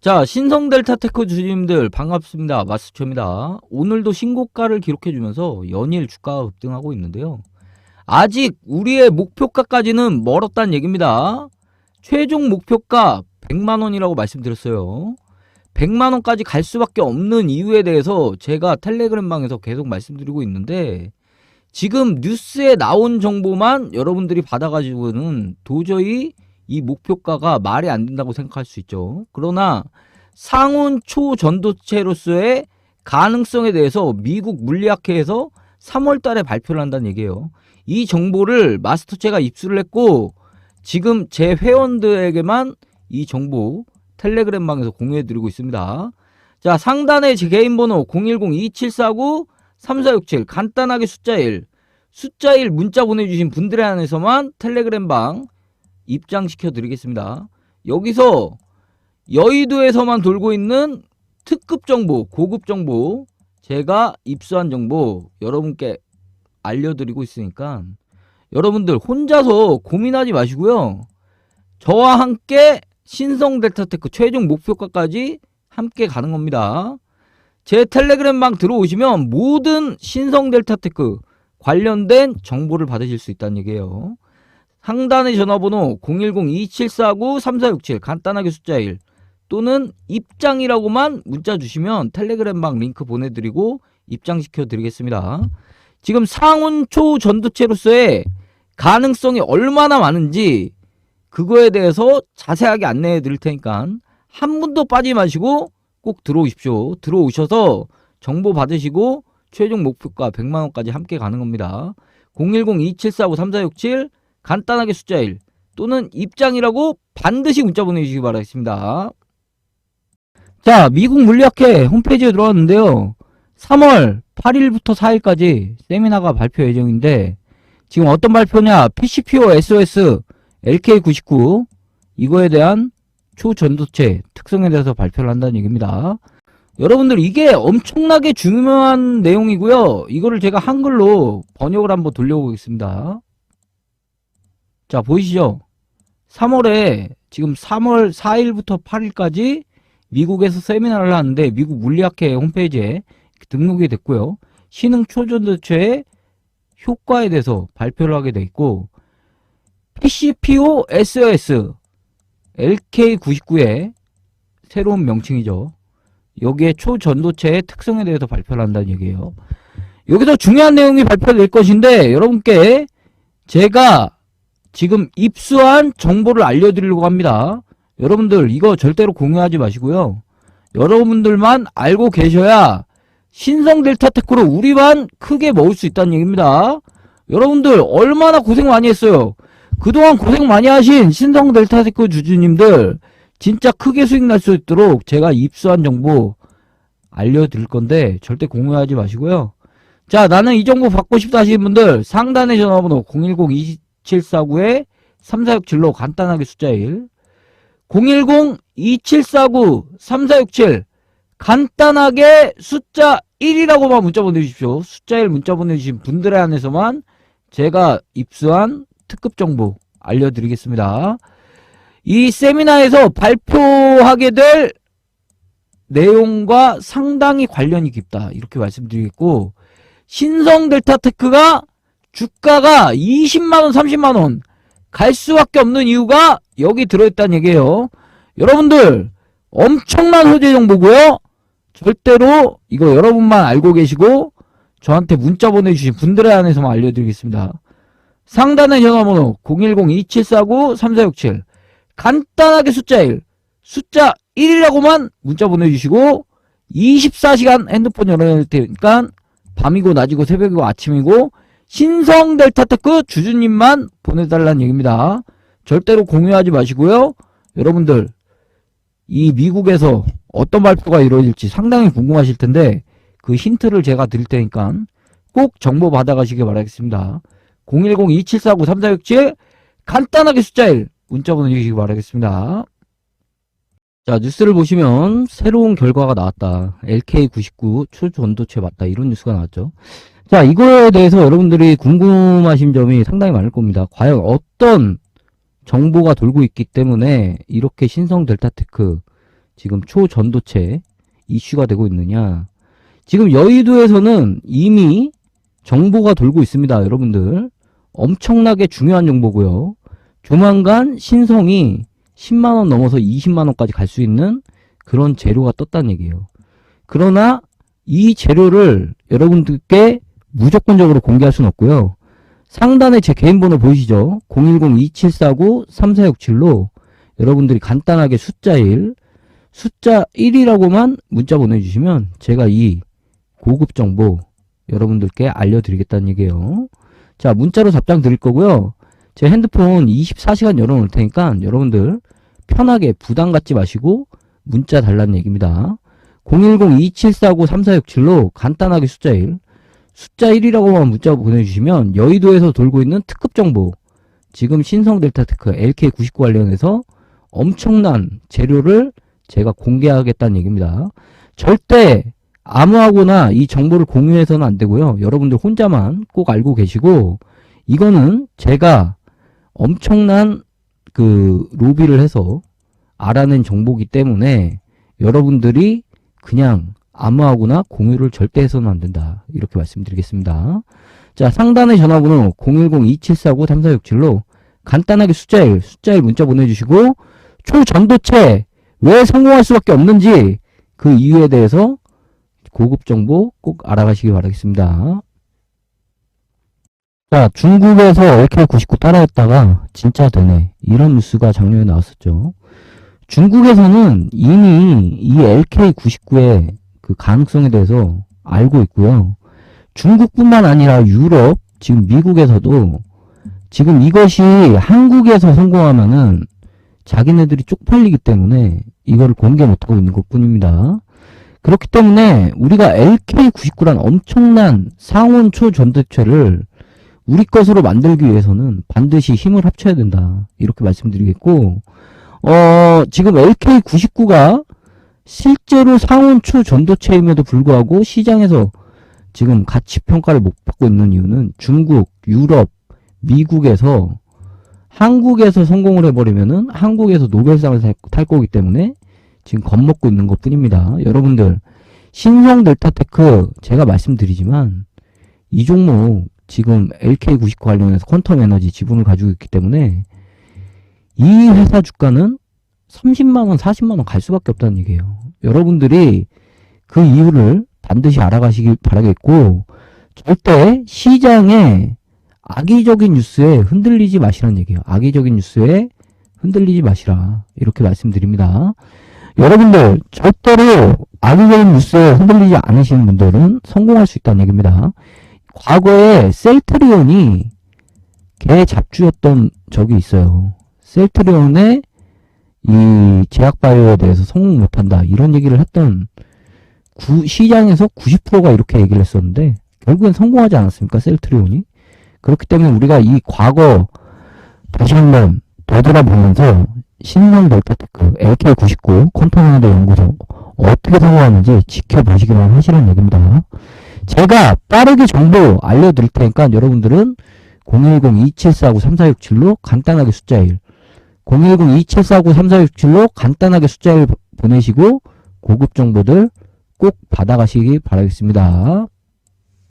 자, 신성 델타 테크 주주님들 반갑습니다. 마스초입니다. 오늘도 신고가를 기록해주면서 연일 주가가 급등하고 있는데요. 아직 우리의 목표가까지는 멀었다는 얘기입니다. 최종 목표가 100만원이라고 말씀드렸어요. 100만원까지 갈 수밖에 없는 이유에 대해서 제가 텔레그램방에서 계속 말씀드리고 있는데 지금 뉴스에 나온 정보만 여러분들이 받아가지고는 도저히 이 목표가가 말이 안 된다고 생각할 수 있죠. 그러나 상온 초전도체로서의 가능성에 대해서 미국 물리학회에서 3월 달에 발표를 한다는 얘기예요. 이 정보를 마스터체가 입수를 했고 지금 제 회원들에게만 이 정보 텔레그램방에서 공유해 드리고 있습니다. 자, 상단에 제 개인 번호 010-2749-3467 간단하게 숫자 1 숫자 1 문자 보내주신 분들에 한해서만 텔레그램방 입장시켜 드리겠습니다. 여기서 여의도에서만 돌고 있는 특급 정보, 고급 정보, 제가 입수한 정보 여러분께 알려드리고 있으니까 여러분들 혼자서 고민하지 마시고요. 저와 함께 신성 델타테크 최종 목표가까지 함께 가는 겁니다. 제 텔레그램 방 들어오시면 모든 신성 델타테크 관련된 정보를 받으실 수 있다는 얘기예요. 상단의 전화번호 010-2749-3467 간단하게 숫자 1 또는 입장이라고만 문자 주시면 텔레그램방 링크 보내드리고 입장시켜 드리겠습니다. 지금 상온초 전도체로서의 가능성이 얼마나 많은지 그거에 대해서 자세하게 안내해 드릴 테니까 한 분도 빠지지 마시고 꼭 들어오십시오. 들어오셔서 정보 받으시고 최종 목표가 100만원까지 함께 가는 겁니다. 010-2749-3467 간단하게 숫자 1 또는 입장이라고 반드시 문자 보내주시기 바라겠습니다. 자, 미국 물리학회 홈페이지에 들어왔는데요. 3월 8일부터 4일까지 세미나가 발표 예정인데 지금 어떤 발표냐? PCPO SOS LK99 이거에 대한 초전도체 특성에 대해서 발표를 한다는 얘기입니다. 여러분들 이게 엄청나게 중요한 내용이고요. 이거를 제가 한글로 번역을 한번 돌려보겠습니다. 자, 보이시죠? 3월에 지금 3월 4일부터 8일까지 미국에서 세미나를 하는데 미국 물리학회 홈페이지에 등록이 됐고요. 신흥 초전도체의 효과에 대해서 발표를 하게 돼 있고 PCPO SOS LK99의 새로운 명칭이죠. 여기에 초전도체의 특성에 대해서 발표를 한다는 얘기예요. 여기서 중요한 내용이 발표될 것인데 여러분께 제가 지금 입수한 정보를 알려드리려고 합니다. 여러분들 이거 절대로 공유하지 마시고요. 여러분들만 알고 계셔야 신성 델타 테크로 우리만 크게 먹을 수 있다는 얘기입니다. 여러분들 얼마나 고생 많이 했어요. 그동안 고생 많이 하신 신성 델타 테크 주주님들 진짜 크게 수익 날 수 있도록 제가 입수한 정보 알려드릴 건데 절대 공유하지 마시고요. 자 나는 이 정보 받고 싶다 하시는 분들 상단의 전화번호 010-2749에 3467로 간단하게 숫자 1 010-2749-3467 간단하게 숫자 1이라고만 문자 보내주십시오. 숫자 1 문자 보내주신 분들에 한해서만 제가 입수한 특급 정보 알려드리겠습니다. 이 세미나에서 발표하게 될 내용과 상당히 관련이 깊다. 이렇게 말씀드리겠고, 신성 델타 테크가 주가가 20만원, 30만원 갈 수밖에 없는 이유가 여기 들어있다는 얘기예요. 여러분들, 엄청난 호재 정보고요. 절대로 이거 여러분만 알고 계시고, 저한테 문자 보내주신 분들에 한해서만 알려드리겠습니다. 상단의 전화번호 010-2749-3467 간단하게 숫자 1 숫자 1이라고만 문자 보내주시고 24시간 핸드폰 열어놓을 테니까 밤이고 낮이고 새벽이고 아침이고 신성 델타 테크 주주님만 보내달라는 얘기입니다. 절대로 공유하지 마시고요. 여러분들 이 미국에서 어떤 발표가 이루어질지 상당히 궁금하실 텐데 그 힌트를 제가 드릴 테니까 꼭 정보 받아가시길 바라겠습니다. 010-2749-3467 간단하게 숫자 1 문자 보내주시기 바라겠습니다. 자 뉴스를 보시면 새로운 결과가 나왔다. LK99 초전도체 맞다. 이런 뉴스가 나왔죠. 자 이거에 대해서 여러분들이 궁금하신 점이 상당히 많을 겁니다. 과연 어떤 정보가 돌고 있기 때문에 이렇게 신성 델타테크 지금 초전도체 이슈가 되고 있느냐. 지금 여의도에서는 이미 정보가 돌고 있습니다. 여러분들. 엄청나게 중요한 정보고요. 조만간 신성이 10만원 넘어서 20만원까지 갈 수 있는 그런 재료가 떴다는 얘기예요. 그러나 이 재료를 여러분들께 무조건적으로 공개할 수는 없고요. 상단에 제 개인 번호 보이시죠? 010-2749-3467로 여러분들이 간단하게 숫자 1, 숫자 1이라고만 문자 보내주시면 제가 이 고급 정보 여러분들께 알려드리겠다는 얘기예요. 자, 문자로 답장 드릴 거고요. 제 핸드폰 24시간 열어놓을 테니까 여러분들 편하게 부담 갖지 마시고 문자 달라는 얘기입니다. 010-2749-3467로 간단하게 숫자 1, 숫자 1이라고만 문자 보내주시면 여의도에서 돌고 있는 특급 정보, 지금 신성 델타 테크 LK99 관련해서 엄청난 재료를 제가 공개하겠다는 얘기입니다. 절대 아무하고나 이 정보를 공유해서는 안 되고요. 여러분들 혼자만 꼭 알고 계시고 이거는 제가 엄청난 그 로비를 해서 알아낸 정보기 때문에 여러분들이 그냥 아무하고나 공유를 절대 해서는 안 된다. 이렇게 말씀드리겠습니다. 자, 상단의 전화번호 010-2749-3467로 간단하게 숫자 1, 숫자 1 문자 보내주시고 초전도체 왜 성공할 수밖에 없는지 그 이유에 대해서 고급 정보 꼭 알아가시기 바라겠습니다. 자, 중국에서 LK99 따라했다가 진짜 되네. 이런 뉴스가 작년에 나왔었죠. 중국에서는 이미 이 LK99의 그 가능성에 대해서 알고 있고요. 중국뿐만 아니라 유럽, 지금 미국에서도 지금 이것이 한국에서 성공하면은 자기네들이 쪽팔리기 때문에 이거를 공개 못하고 있는 것 뿐입니다. 그렇기 때문에 우리가 LK99란 엄청난 상온 초전도체를 우리 것으로 만들기 위해서는 반드시 힘을 합쳐야 된다. 이렇게 말씀드리겠고, 어, 지금 LK99가 실제로 상온 초전도체임에도 불구하고 시장에서 지금 가치 평가를 못 받고 있는 이유는 중국, 유럽, 미국에서 한국에서 성공을 해버리면은 한국에서 노벨상을 탈, 탈 거기 때문에 지금 겁먹고 있는 것 뿐입니다. 여러분들, 신성 델타테크 제가 말씀드리지만 이 종목 지금 LK99 관련해서 퀀텀 에너지 지분을 가지고 있기 때문에 이 회사 주가는 30만원, 40만원 갈 수밖에 없다는 얘기예요. 여러분들이 그 이유를 반드시 알아가시길 바라겠고, 절대 시장에 악의적인 뉴스에 흔들리지 마시라는 얘기예요. 악의적인 뉴스에 흔들리지 마시라. 이렇게 말씀드립니다. 여러분들, 절대로 악의적인 뉴스에 흔들리지 않으시는 분들은 성공할 수 있다는 얘기입니다. 과거에 셀트리온이 개 잡주였던 적이 있어요. 셀트리온의 이 제약바이오에 대해서 성공 못한다. 이런 얘기를 했던 구, 시장에서 90%가 이렇게 얘기를 했었는데 결국엔 성공하지 않았습니까? 셀트리온이? 그렇기 때문에 우리가 이 과거 다시 한번 되돌아보면서 신성 델타 테크 LK99 콘토너드 연구소 어떻게 성공하는지 지켜보시기만 하시라는 얘기입니다. 제가 빠르게 정보 알려드릴 테니까 여러분들은 010-2749-3467로 간단하게 숫자 1 010-2749-3467로 간단하게 숫자 1 보내시고 고급 정보들 꼭 받아가시기 바라겠습니다.